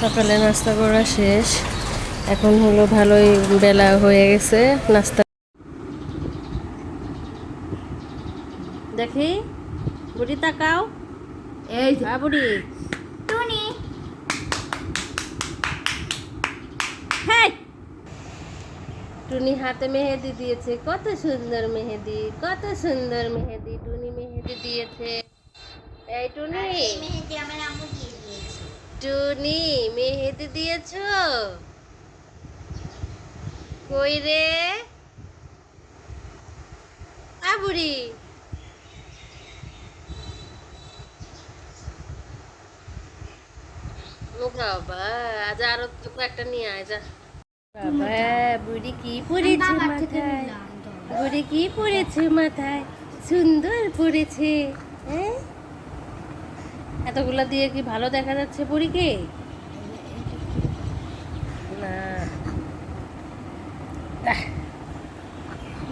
সকালে নাস্তা করা শেষ। এখন হলো ভালোই বেলা হয়ে গেছে নাস্তা। দেখি বুড়ি তাকাও। এই যে। হ্যাঁ বুড়ি। টুনি। হ্যাঁ টুনি হাতে মেহেদি দিয়েছে কত সুন্দর মেহেদি কত সুন্দর মেহেদি টুনি মেহেদি দিয়েছে। এই টুনি। মেহেদি আমার আম্মু দিয়েছে। টুনি মেহেদি দিয়েছ? কই রে? আবুড়ি বাবা আজ আরও তো একটা নিয়ে আয় যা। বাবা বুড়ি কি পরেছে মাথায়? বুড়ি কি পরেছে মাথায়? সুন্দর পরেছে হ্যাঁ? এতগুলা দিয়ে কি ভালো দেখা যাচ্ছে বুড়িকে? না।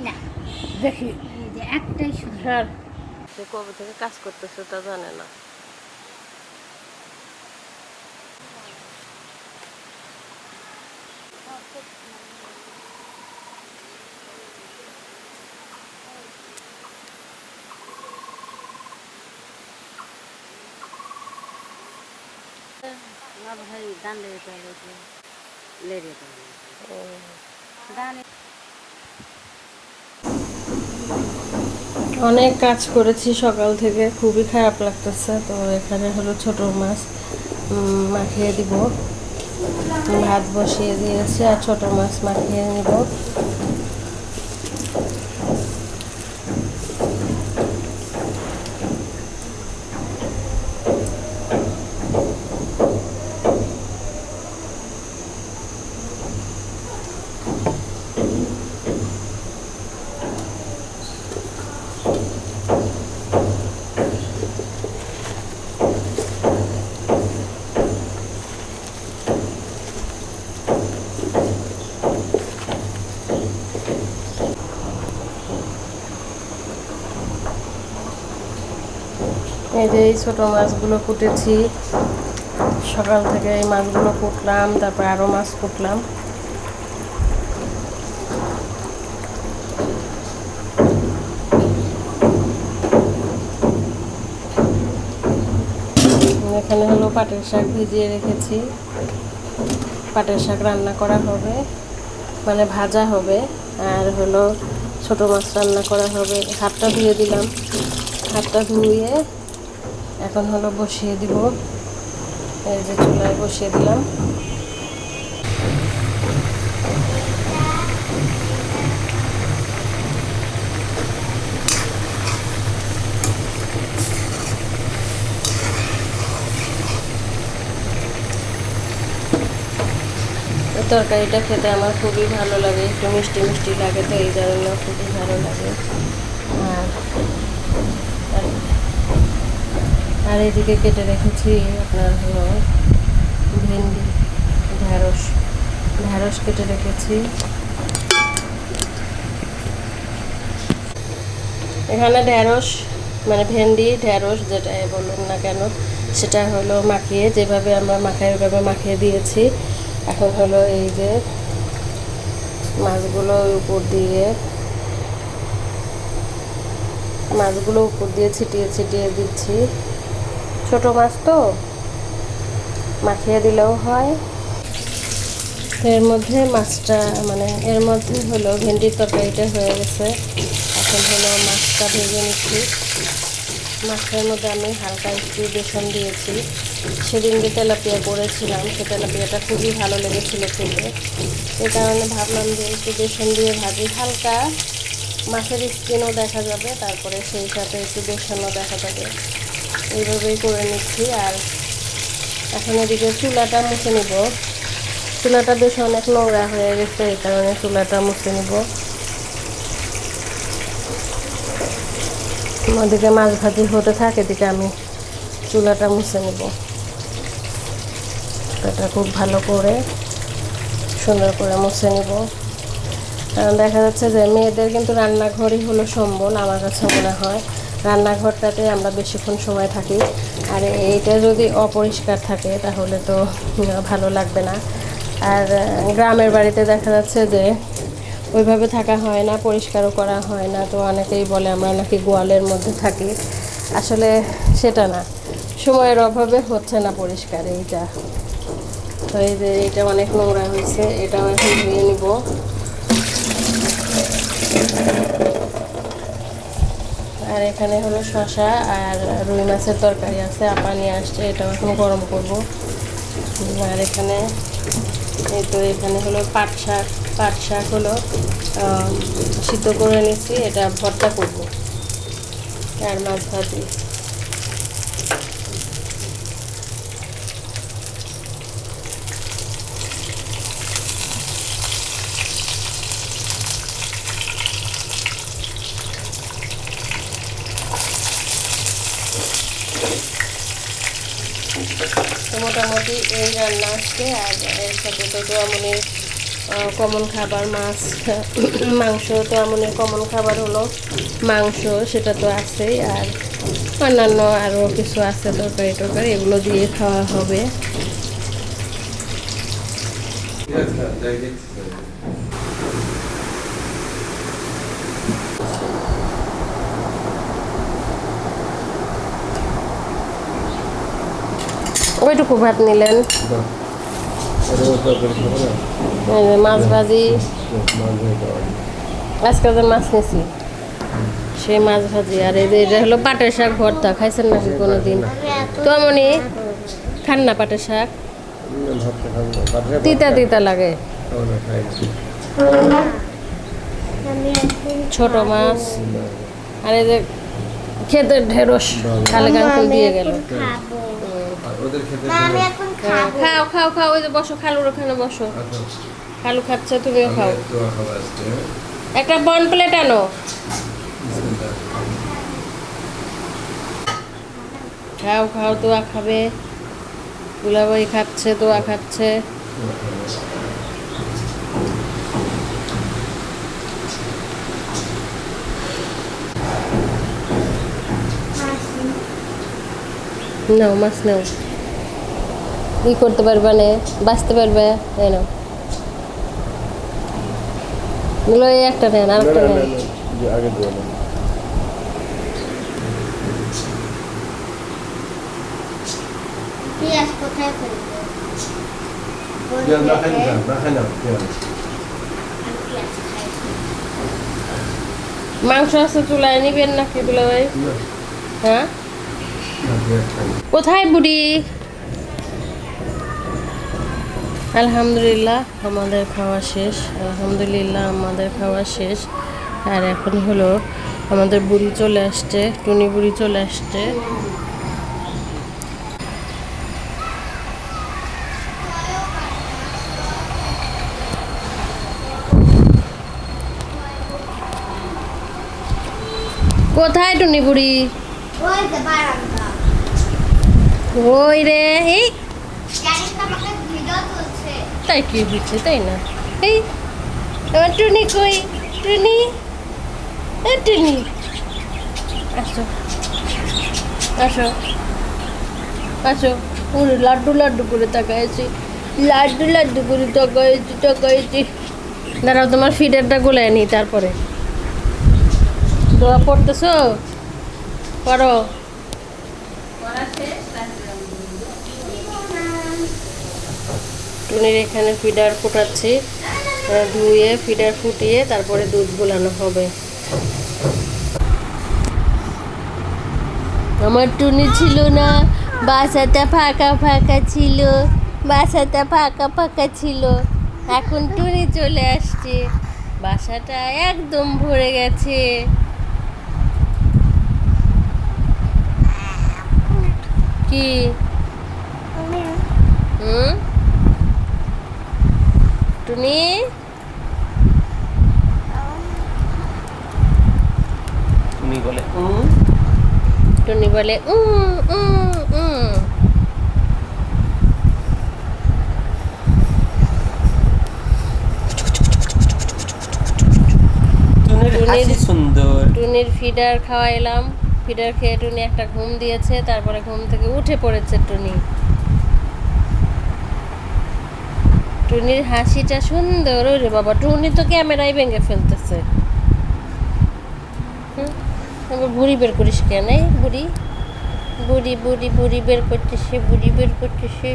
না। দেখি। একটাই সুন্দর সে কবে থেকে কাজ করতেছে তা জানে না। না ভাই দান লেগে চলে লেগে চলে দান অনেক কাজ করেছি সকাল থেকে খুবই খারাপ লাগতেছে। তো এখানে হলো ছোট মাছ উম, মাখিয়ে দিব। ভাত বসিয়ে দিয়েছি আর ছোট মাছ মাখিয়ে নিব। এই যে এই ছোটো মাছগুলো কুটেছি। সকাল থেকে এই মাছগুলো কুটলাম, তারপর আরও মাছ কুটলাম। এখানে হলো পাটের শাক ভিজিয়ে রেখেছি। পাটের শাক রান্না করা হবে মানে ভাজা হবে, আর হলো ছোট মাছ রান্না করা হবে। হাতটা ধুয়ে দিলাম। হাতটা ধুয়ে এখন হলো বসিয়ে দিব। এই যে চুলায় বসিয়ে দিলাম। তরকারিটা খেতে আমার খুবই ভালো লাগে। একটু মিষ্টি মিষ্টি লাগে তো, এই জন্য খুবই ভালো লাগে। আর আর- এদিকে কেটে রেখেছি আপনার হলো ভেন্ডি ঢ্যাঁড়স ঢ্যাঁড়স কেটে রেখেছি। এখানে ঢ্যাঁড়স মানে ভেন্ডি ঢ্যাঁড়স যেটাই বলুন না কেন, সেটা হলো মাখিয়ে, যেভাবে আমরা মাখাই, ওইভাবে মাখিয়ে দিয়েছি। এখন হলো এই যে মাছগুলো উপর দিয়ে, মাছগুলো উপর দিয়ে ছিটিয়ে ছিটিয়ে দিচ্ছি। ছোট মাছ তো, মাখিয়ে দিলেও হয়। এর মধ্যে মাছটা মানে এর মধ্যে হলো ভেন্ডির তরকারিটা হয়ে গেছে। এখন হলো মাছটা ভেজে নিচ্ছি। মাছের মধ্যে আমি হালকা একটু বেসন দিয়েছি। সেদিন যে তেলাপিয়া করেছিলাম, সে তেলাপিয়াটা খুবই ভালো লেগেছিলো খেতে। সেই কারণে ভাবলাম যে একটু বেসন দিয়ে ভাজি। হালকা মাছের স্কিনও দেখা যাবে, তারপরে সেই সাথে একটু বেসনও দেখা যাবে। এইভাবেই করে নিচ্ছি আর এখন এদিকে চুলাটা মুছে নিব। চুলাটা বেশ অনেক নোংরা হয়ে গেছে, এই কারণে চুলাটা মুছে নিব। ওদিকে মাছ ভাজি হতে থাকে, এদিকে আমি চুলাটা মুছে নিব। এটা খুব ভালো করে সুন্দর করে মুছে নিব। কারণ দেখা যাচ্ছে যে মেয়েদের কিন্তু রান্নাঘরই হলো সম্বল, আমার কাছে মনে হয়। রান্নাঘরটাতে আমরা বেশিক্ষণ সময় থাকি। আর এইটা যদি অপরিষ্কার থাকে, তাহলে তো ভালো লাগবে না। আর গ্রামের বাড়িতে দেখা যাচ্ছে যে, ওইভাবে থাকা হয় না, পরিষ্কারও করা হয় না। তো অনেকেই বলে আমরা নাকি গোয়ালের মধ্যে থাকি। আসলে সেটা না। সময়ের অভাবে হচ্ছে না পরিষ্কার এইটা। তো এই যে এটা অনেক নোংরা হয়েছে, এটাও এখন ধুয়ে নিব। আর এখানে হলো শশা আর রুই মাছের তরকারি আছে। আপা নিয়ে আসছে, এটাও এখন গরম করব। আর এখানে, এই তো এখানে হলো পাট শাক। পাট শাক হলো সিদ্ধ করে নিচ্ছি এটা ভর্তা করব। আর মাছ ভাজি। তো মোটামুটি এই রান্না আজকে, আর এর সাথে তো তোয়ামনির কমন খাবার, মাছ, মাংস তোয়ামনির কমন খাবার হলো মাংস, সেটা তো আছেই, আর অন্যান্য আরও কিছু আছে, তরকারি টরকারি, এগুলো দিয়ে খাওয়া হবে। ওইটুকু ভাত নিলেন। মাছ ভাজি। আজকে যে মাছ নিছি, সেই মাছ ভাজি। আর এই এটা হলো পাটের শাক ভর্তা, খাইছেন নাকি কোনো দিন তো মনি খান না পাটের শাক? তিতা তিতা লাগে। ছোট মাছ। আর এই যে খেতে ঢেঁড়স, খালে গাঙ্কুল দিয়ে গেল। ওদের খেতে হ্যাঁ, খাও খাও খাও ওই যে বসো খালুর ওখানে বসো। খালু খাচ্ছে তুমিও খাও। একটা বন প্লেট আনো। খাও খাও তোয়া খাবে। দুলাভাই খাচ্ছে তোয়া খাচ্ছে। নাও মাছ নাও। ই করতে পারবে না বাঁচতে পারবে এই নাও এগুলো এই একটা নেন আর একটা নেন। আগে না পেঁয়াজ কোথায় ফেলব পেঁয়াজ না খাই না না খাই না পেঁয়াজ। আমি পেঁয়াজ খাই মাংস আছে চুলায় নিবেন নাকি দুলা ভাই? হ্যাঁ? না না। কোথায় বুড়ি? আলহামদুলিল্লাহ আমাদের খাওয়া শেষ। আলহামদুলিল্লাহ আমাদের খাওয়া শেষ। আর এখন হলো আমাদের বুড়ি চলে আসছে টুনি বুড়ি চলে আসছে। কোথায় টুনি বুড়ি? ওই রে এই তাই কি হচ্ছে তাই না? এই আমার টুনি কই? টুনি? টুনি। আসো। আসো। আসো। ওরে লাড্ডু লাড্ডু করে তাকাইছি। লাড্ডু লাড্ডু করে তাকাইছি তাকাইছি। দাঁড়াও, তোমার ফিডারটা গোলায় নি তারপরে। দোয়া পড়তেছো? পড়ো। টুনির এখানে ফিডার ফুটাচ্ছি ধুয়ে, ফিডার ফুটিয়ে তারপরে দুধ গোলানো হবে। আমার টুনি ছিল না, বাসাটা ফাঁকা ফাঁকা ছিল, বাসাটা ফাঁকা ফাঁকা ছিল। এখন টুনি চলে আসছে, বাসাটা একদম ভরে গেছে। কি? হুম? টুনি তুমি বলে টুনি বলে উম উম টুনির সুন্দর। টুনির ফিডার খাওয়াইলাম ফিডার খেয়ে টুনি একটা ঘুম দিয়েছে তারপরে ঘুম থেকে উঠে পড়েছে টুনি। টুনির হাসিটা সুন্দর ওরে বাবা। টুনি তো ক্যামেরায় ভেঙে ফেলতেছে। এবার বুড়ি বের করিস কেন? বুড়ি। বুড়ি বুড়ি বুড়ি বের করতেছে, বুড়ি বের করতেছে।